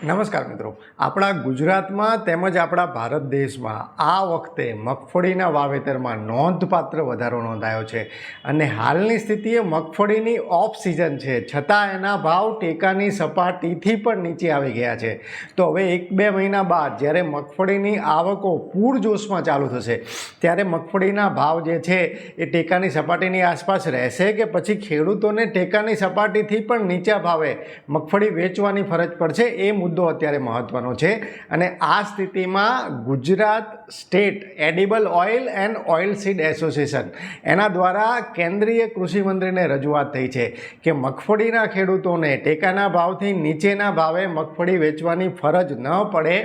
નમસ્કાર મિત્રો. આપણા ગુજરાતમાં તેમજ આપણા ભારત દેશમાં આ વખતે મગફળીના વાવેતરમાં નોંધપાત્ર વધારો નોંધાયો છે અને હાલની સ્થિતિએ મગફળીની ઓફ સિઝન છે. છતાં એના ભાવ ટેકાની સપાટીથી પણ નીચે આવી ગયા છે. તો હવે એક બે મહિના બાદ જ્યારે મગફળીની આવકો પૂરજોશમાં ચાલુ થશે, ત્યારે મગફળીના ભાવ જે છે એ ટેકાની સપાટીની આસપાસ રહેશે કે પછી ખેડૂતોને ટેકાની સપાટીથી પણ નીચા ભાવે મગફળી વેચવાની ફરજ પડશે એ મુદ્દો અત્યારે મહત્વનો છે અને આ સ્થિતિમાં Gujarat state edible oil and oil seed association એના દ્વારા કેન્દ્રીય કૃષિમંત્રીને રજૂઆત થઈ છે કે મગફળીના ખેડૂતોને ટેકાના ભાવથી નીચેના ભાવે મગફળી વેચવાની ફરજ ન પડે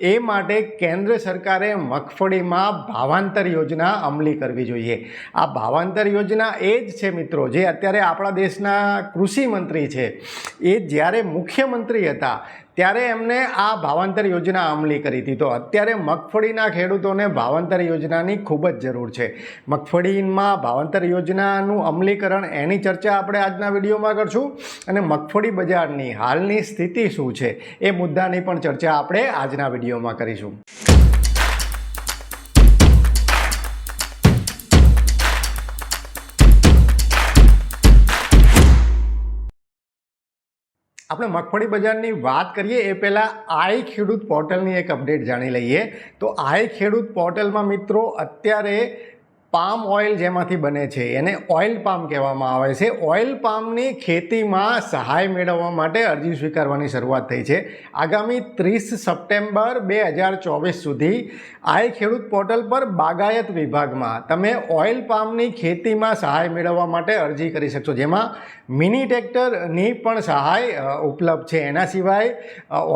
એ માટે કેન્દ્ર સરકારે મગફળીમાં ભાવાંતર યોજના અમલી કરવી જોઈએ. આ ભાવાંતર યોજના એ જ છે મિત્રો, જે અત્યારે આપણા દેશના કૃષિ મંત્રી છે. એ જ્યારે મુખ્યમંત્રી હતા ત્યારે એમને આ ભાવાંતર યોજના અમલી કરી હતી. તો અત્યારે મગફળીના ખેડૂતોને ભાવાંતર યોજનાની ખૂબ જ જરૂર છે. મગફળીમાં ભાવાંતર યોજનાનું અમલીકરણ એની ચર્ચા આપણે આજના વિડીયોમાં કરશું અને મગફળી બજારની હાલની સ્થિતિ શું છે એ મુદ્દાની પણ ચર્ચા આપણે આજના વિડીયોમાં કરીશું. આપણે મગફળી બજારની વાત કરીએ, એ પહેલાં આઈ ખેડૂત પોર્ટલની એક અપડેટ જાણી લઈએ. તો આઈ ખેડૂત પોર્ટલમાં મિત્રો, અત્યારે પામ ઓઇલ જેમાંથી બને છે, એને ઓઇલ પામ કહેવામાં આવે છે. ઓઇલ પામની ખેતીમાં સહાય મેળવવા માટે અરજી સ્વીકારવાની શરૂઆત થઈ છે. આગામી ત્રીસ સપ્ટેમ્બર બે હજાર ચોવીસ સુધી આઈ ખેડૂત પોર્ટલ પર બાગાયત વિભાગમાં તમે ઓઇલ પામની ખેતીમાં સહાય મેળવવા માટે અરજી કરી શકશો. જેમાં મિની ટ્રેક્ટરની પણ સહાય ઉપલબ્ધ છે. એના સિવાય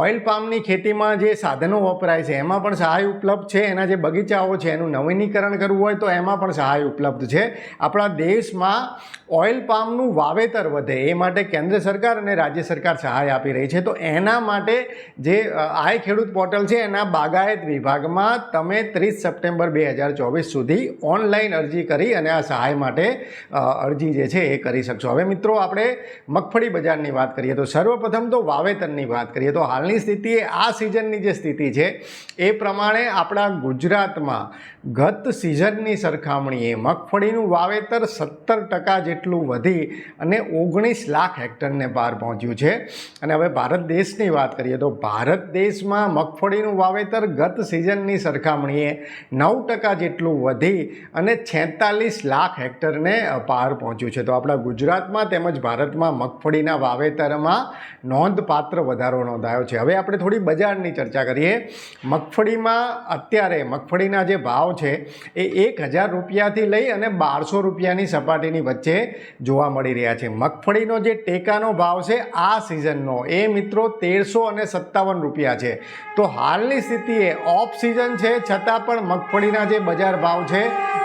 ઓઇલ પામની ખેતીમાં જે સાધનો વપરાય છે, એમાં પણ સહાય ઉપલબ્ધ છે. એના જે બગીચાઓ છે, એનું નવીનીકરણ કરવું હોય તો એમાં પણ સહાય ઉપલબ્ધ છે. આપણા દેશમાં ઓઇલ પામનું વાવેતર વધે એ માટે કેન્દ્ર સરકાર અને રાજ્ય સરકાર સહાય આપી રહી છે. તો એના માટે જે આય ખેડૂત પોર્ટલ છે, એના બાગાયત વિભાગમાં તમે ત્રીસ સપ્ટેમ્બર બે હજાર ચોવીસ સુધી ઓનલાઈન અરજી કરી અને આ સહાય માટે અરજી જે છે એ કરી શકશો. હવે મિત્રો આપણે મગફળી બજારની વાત કરીએ તો સર્વપ્રથમ તો વાવેતરની વાત કરીએ તો હાલની સ્થિતિએ આ સિઝનની જે સ્થિતિ છે એ પ્રમાણે આપણા ગુજરાતમાં ગત સિઝનની સરખામણીએ મગફળીનું વાવેતર સત્તર ટકા જેટલું વધી અને ઓગણીસ લાખ હેક્ટરને પાર પહોંચ્યું છે. અને હવે ભારત દેશની વાત કરીએ તો ભારત દેશમાં મગફળીનું વાવેતર ગત સિઝનની સરખામણીએ નવ ટકા જેટલું વધી અને છેતાલીસ લાખ હેક્ટરને પાર પહોંચ્યું છે. તો આપણા ગુજરાતમાં તેમજ ભારતમાં મગફળીના વાવેતરમાં નોંધપાત્ર વધારો નોંધાયો છે. હવે આપણે થોડી બજારની ચર્ચા કરીએ. મગફળીમાં અત્યારે મગફળીના જે ભાવ છે એ એક હજાર રૂપિયાથી લઈ અને બારસો રૂપિયાની સપાટીની વચ્ચે જોવા મળી રહ્યા છે. મગફળીનો જે ટેકાનો ભાવ છે આ સિઝનનો એ મિત્રો તેરસો અને સત્તાવન રૂપિયા છે. તો હાલની સ્થિતિએ ઓફ સિઝન છે, છતાં પણ મગફળીના જે બજાર ભાવ છે,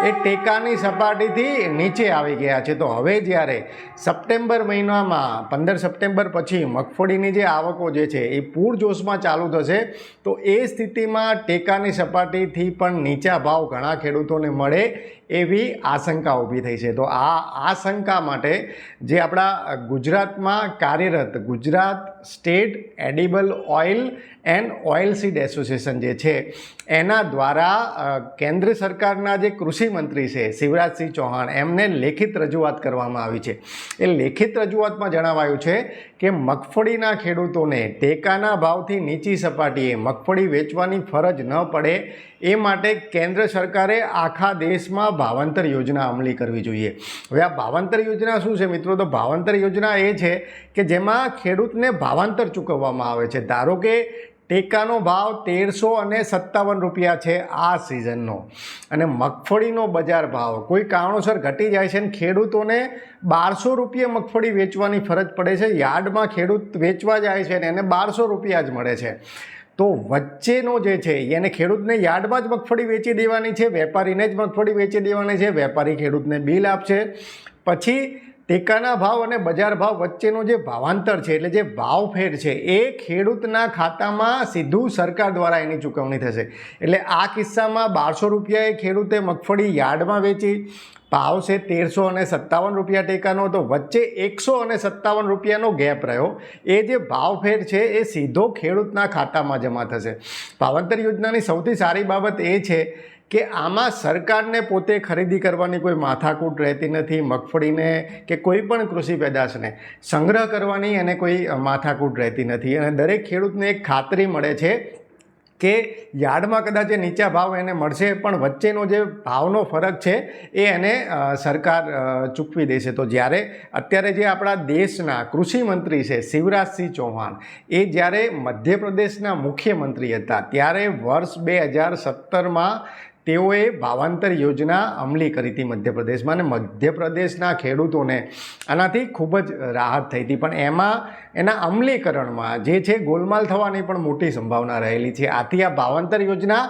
એ ટેકાની સપાટીથી નીચે આવી ગયા છે. તો હવે જ્યારે સપ્ટેમ્બર મહિનામાં, પંદર સપ્ટેમ્બર પછી મગફળીની જે આવકો જે છે, એ પૂરજોશમાં ચાલુ થશે, તો એ સ્થિતિમાં ટેકાની સપાટીથી પણ નીચા ભાવ ઘણા ખેડૂતોને મળે એવી આશંકા ઊભી થઈ છે. તો આ આશંકા માટે જે આપણા ગુજરાતમાં કાર્યરત Gujarat state edible oil and oil seed association જે છે, એના દ્વારા કેન્દ્ર સરકારના જે કૃષિ મંત્રી છે શિવરાજસિંહ ચૌહાણ, એમને લેખિત રજૂઆત કરવામાં આવી છે. એ લેખિત રજૂઆતમાં જણાવાયું છે કે મગફળીના ખેડૂતોને ટેકાના ભાવથી નીચી સપાટીએ મગફળી વેચવાની ફરજ ન પડે એ માટે કેન્દ્ર સરકારે આખા દેશમાં ભાવાંતર યોજના અમલી કરવી જોઈએ. હવે આ ભાવાંતર યોજના શું છે મિત્રો? તો ભાવાંતર યોજના એ છે કે જેમાં ખેડૂતને ભાવાંતર ચૂકવવામાં આવે છે. ધારો કે ટેકાનો ભાવ તેરસો અને સત્તાવન રૂપિયા છે આ સિઝનનો. અને મગફળીનો બજાર ભાવ કોઈ કારણોસર ઘટી જાય છે અને ખેડૂતોને બારસો રૂપિયા મગફળી વેચવાની ફરજ પડે છે. યાર્ડમાં ખેડૂત વેચવા જાય છે ને એને બારસો રૂપિયા જ મળે છે. તો વચ્ચેનો જે છે, એને ખેડૂતને યાર્ડમાં જ મગફળી વેચી દેવાની છે, વેપારીને જ મગફળી વેચી દેવાની છે, વેપારી ખેડૂતને બિલ આપશે. પછી ટેકાના ભાવ અને બજાર ભાવ વચ્ચેનો જે ભાવાંતર છે, એટલે જે ભાવ ફેર છે, એ ખેડૂતના ખાતામાં સીધું સરકાર દ્વારા એની ચૂકવણી થશે. એટલે આ કિસ્સામાં બારસો રૂપિયાએ ખેડૂતે મગફળી યાર્ડમાં વેચી ભાવ છે તેરસો અને સત્તાવન રૂપિયા ટેકાનો, તો વચ્ચે એકસો અને સત્તાવન રૂપિયાનો ગેપ રહ્યો. એ જે ભાવ ફેર છે, એ સીધો ખેડૂતના ખાતામાં જમા થશે. ભાવાંતર યોજનાની સૌથી સારી બાબત એ છે કે આમાં સરકારને પોતે ખરીદી કરવાની કોઈ માથાકૂટ રહેતી નથી, મગફળીને કે કોઈ પણ કૃષિ પેદાશને. સંગ્રહ કરવાની એને કોઈ માથાકૂટ રહેતી નથી. અને દરેક ખેડૂતને એક ખાતરી મળે છે કે યાર્ડમાં કદાચ એ નીચા ભાવ એને મળશે, પણ વચ્ચેનો જે ભાવનો ફરક છે એ એને સરકાર ચૂકવી દેશે. તો જ્યારે અત્યારે જે આપણા દેશના કૃષિમંત્રી છે શિવરાજસિંહ ચૌહાણ, એ જ્યારે મધ્યપ્રદેશના મુખ્યમંત્રી હતા, ત્યારે વર્ષ બે હજાર સત્તરમાં તેઓએ ભાવાંતર યોજના અમલી કરી હતી મધ્યપ્રદેશમાં અને મધ્યપ્રદેશના ખેડૂતોને આનાથી ખૂબ જ રાહત થઈ હતી. પણ એમાં, એના અમલીકરણમાં જે છે ગોલમાલ થવાની પણ મોટી સંભાવના રહેલી છે. આથી આ ભાવાંતર યોજના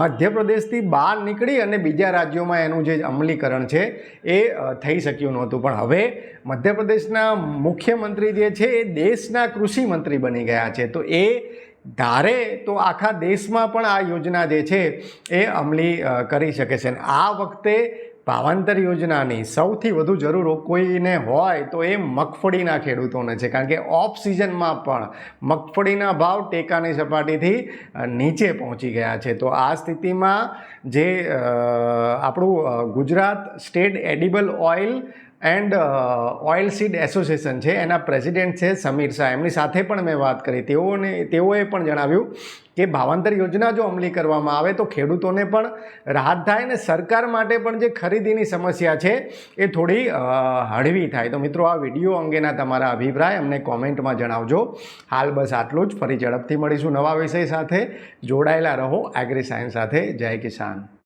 મધ્યપ્રદેશથી બહાર નીકળી અને બીજા રાજ્યોમાં એનું જે અમલીકરણ છે એ થઈ શક્યું નહોતું. પણ હવે મધ્યપ્રદેશના મુખ્યમંત્રી જે છે એ દેશના કૃષિ મંત્રી બની ગયા છે. તો એ ધારે તો આખા દેશમાં પણ આ યોજના જે છે એ અમલી કરી શકે છે. આ વખતે ભાવાંતર યોજનાની સૌથી વધુ જરૂર કોઈને હોય તો એ મગફળીના ખેડૂતોને છે. કારણ કે ઓફ સિઝનમાં પણ મગફળીના ભાવ ટેકાની સપાટીથી નીચે પહોંચી ગયા છે. તો આ સ્થિતિમાં જે આપણું Gujarat state edible oil and oil seed association છે, એના પ્રેસિડેન્ટ છે સમીર શાહ. એમની સાથે પણ મેં વાત કરી. તેઓને, તેઓએ પણ જણાવ્યું કે ભાવાંતર યોજના જો અમલી કરવામાં આવે તો ખેડૂતોને પણ રાહત થાય અને સરકાર માટે પણ જે ખરીદીની સમસ્યા છે એ થોડી હળવી થાય. તો મિત્રો, આ વીડિયો અંગેના તમારા અભિપ્રાય અમને કોમેન્ટમાં જણાવજો. હાલ બસ આટલું જ. ફરી ઝડપથી મળીશું નવા વિષય સાથે. જોડાયેલા રહો. એગ્રી સાયન્સ સાથે. જય કિસાન.